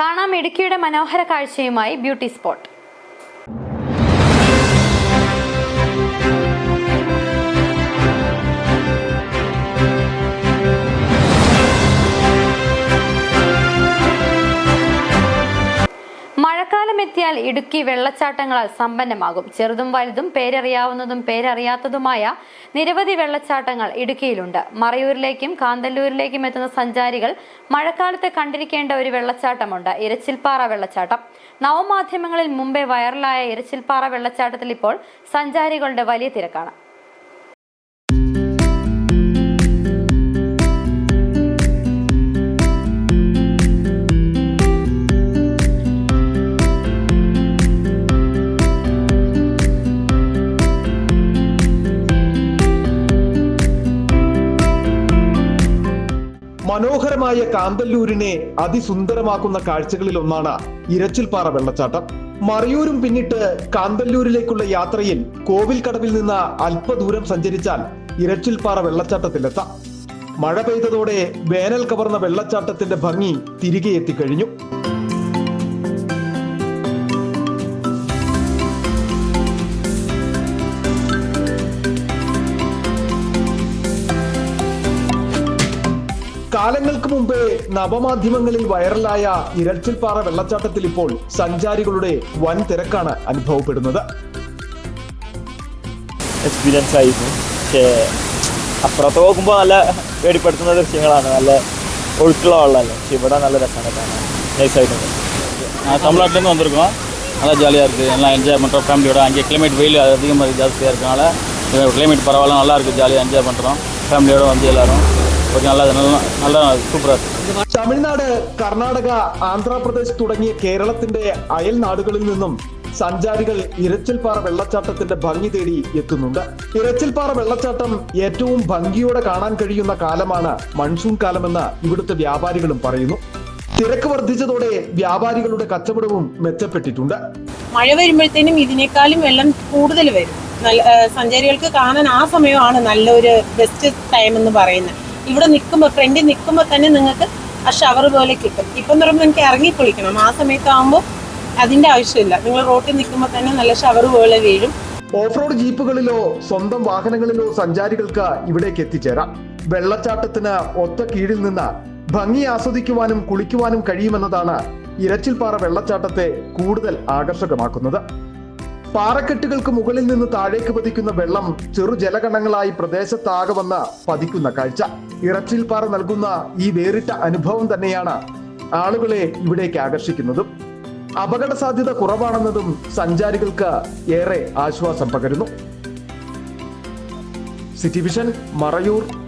കാണാം ഇടുക്കിയുടെ മനോഹര കാഴ്ചയുമായി ബ്യൂട്ടി സ്പോട്ട്. എത്തിയാൽ ഇടുക്കി വെള്ളച്ചാട്ടങ്ങളാൽ സമ്പന്നമാകും. ചെറുതും വലുതും പേരറിയാവുന്നതും പേരറിയാത്തതുമായ നിരവധി വെള്ളച്ചാട്ടങ്ങൾ ഇടുക്കിയിലുണ്ട്. മറയൂരിലേക്കും കാന്തല്ലൂരിലേക്കും എത്തുന്ന സഞ്ചാരികൾ മഴക്കാലത്ത് കണ്ടിരിക്കേണ്ട ഒരു വെള്ളച്ചാട്ടമുണ്ട്. ഇരച്ചിൽപ്പാറ വെള്ളച്ചാട്ടം. നവമാധ്യമങ്ങളിൽ മുമ്പേ വൈറലായ ഇരച്ചിൽപ്പാറ വെള്ളച്ചാട്ടത്തിൽ ഇപ്പോൾ സഞ്ചാരികളുടെ വലിയ തിരക്കാണ്. മനോഹരമായ കാന്തല്ലൂരിനെ അതിസുന്ദരമാക്കുന്ന കാഴ്ചകളിൽ ഒന്നാണ് ഇരച്ചിൽപ്പാറ വെള്ളച്ചാട്ടം. മറിയൂരും പിന്നിട്ട് കാന്തല്ലൂരിലേക്കുള്ള യാത്രയിൽ കോവിൽക്കടവിൽ നിന്ന് അല്പദൂരം സഞ്ചരിച്ചാൽ ഇരച്ചിൽപ്പാറ വെള്ളച്ചാട്ടത്തിലെത്താം. മഴ പെയ്തതോടെ വേനൽ കവർന്ന വെള്ളച്ചാട്ടത്തിന്റെ ഭംഗി തിരികെ എത്തിക്കഴിഞ്ഞു. കാലങ്ങൾക്ക് മുമ്പേ നവമാധ്യമങ്ങളിൽ വൈറലായ ഇരച്ചിൽപ്പാറ വെള്ളച്ചാട്ടത്തിൽ ഇപ്പോൾ സഞ്ചാരികളുടെ വൻ തിരക്കാണ് അനുഭവപ്പെടുന്നത് എക്സ്പീരിയൻസ് ആയിരുന്നു പക്ഷേ അപ്പുറത്ത് നോക്കുമ്പോൾ നല്ല പേടിപ്പെടുത്തുന്ന ദൃശ്യങ്ങളാണ് നല്ല ഒഴുക്കുള്ള വെള്ളമല്ലേ പക്ഷെ ഇവിടെ നല്ല രസമാണ് കാണാൻ നൈസായിട്ടുണ്ട് நான் தமிழ்நாட்டிலேருந்து வந்திருக்கோம் நல்லா ஜாலியாக இருக்குது எல்லாம் என்ஜாய் பண்ணுறோம் ஃபேமிலியோட அங்கே கிளைமேட் வெயில் அதிகமாக ஜாஸ்தியாக இருக்கனால கிளைமேட் பரவாயில்ல நல்லா இருக்குது ஜாலியாக என்ஜாய் பண்ணுறோம் ஃபேமிலியோட வந்து எல்லாரும் നല്ല നല്ല തമിഴ്നാട് കർണാടക ആന്ധ്രാപ്രദേശ് തുടങ്ങിയ കേരളത്തിന്റെ അയൽ നാടുകളിൽ നിന്നും സഞ്ചാരികൾ ഇരച്ചിൽപ്പാറ വെള്ളച്ചാട്ടത്തിന്റെ ഭംഗി തേടി എത്തുന്നുണ്ട്. ഇരച്ചിൽപ്പാറ വെള്ളച്ചാട്ടം ഏറ്റവും ഭംഗിയോടെ കാണാൻ കഴിയുന്ന കാലമാണ് മൺസൂൺ കാലമെന്ന് ഇവിടുത്തെ വ്യാപാരികളും പറയുന്നു. തിരക്ക് വർദ്ധിച്ചതോടെ വ്യാപാരികളുടെ കച്ചവടവും മെച്ചപ്പെട്ടിട്ടുണ്ട്. മഴ വരുമ്പോഴത്തേനും ഇതിനേക്കാളും വെള്ളം കൂടുതൽ വരും. സഞ്ചാരികൾക്ക് കാണാൻ ആ സമയമാണ് നല്ലൊരു ബെസ്റ്റ് ടൈം എന്ന് പറയുന്നത്. ഇവിടെ നിൽക്കുമ്പോൾ ഫ്രണ്ടിൽ നിൽക്കുമ്പോൾ തന്നെ നിങ്ങൾക്ക് ആ ഷവർ പോലെ കിട്ടും. ഇപ്പം എന്ന് പറയുമ്പോൾ നിങ്ങൾക്ക് ഇറങ്ങി കുളിക്കണം. ആ സമയത്താകുമ്പോൾ അതിന്റെ ആവശ്യമില്ല. നിങ്ങൾ റോട്ടിൽ നിൽക്കുമ്പോൾ തന്നെ നല്ല ഷവർ പോലെ വീഴും. ഓഫ് റോഡ് ജീപ്പുകളിലോ സ്വന്തം വാഹനങ്ങളിലോ സഞ്ചാരികൾക്ക് ഇവിടേക്ക് എത്തിച്ചേരാം. വെള്ളച്ചാട്ടത്തിന് ഒത്ത കീഴിൽ നിന്ന് ഭംഗി ആസ്വദിക്കുവാനും കുളിക്കുവാനും കഴിയുമെന്നതാണ് ഇരച്ചിൽപ്പാറ വെള്ളച്ചാട്ടത്തെ കൂടുതൽ ആകർഷകമാക്കുന്നത്. പാറക്കെട്ടുകൾക്ക് മുകളിൽ നിന്ന് താഴേക്ക് പതിക്കുന്ന വെള്ളം ചെറു ജലകണങ്ങളായി പ്രദേശത്താകെ വന്ന് പതിക്കുന്ന കാഴ്ച. ഇറച്ചിൽ പാറ നൽകുന്ന ഈ വേറിട്ട അനുഭവം തന്നെയാണ് ആളുകളെ ഇവിടേക്ക് ആകർഷിക്കുന്നതും. അപകട സാധ്യത കുറവാണെന്നതും സഞ്ചാരികൾക്ക് ഏറെ ആശ്വാസം പകരുന്നു. City vision Marayoor.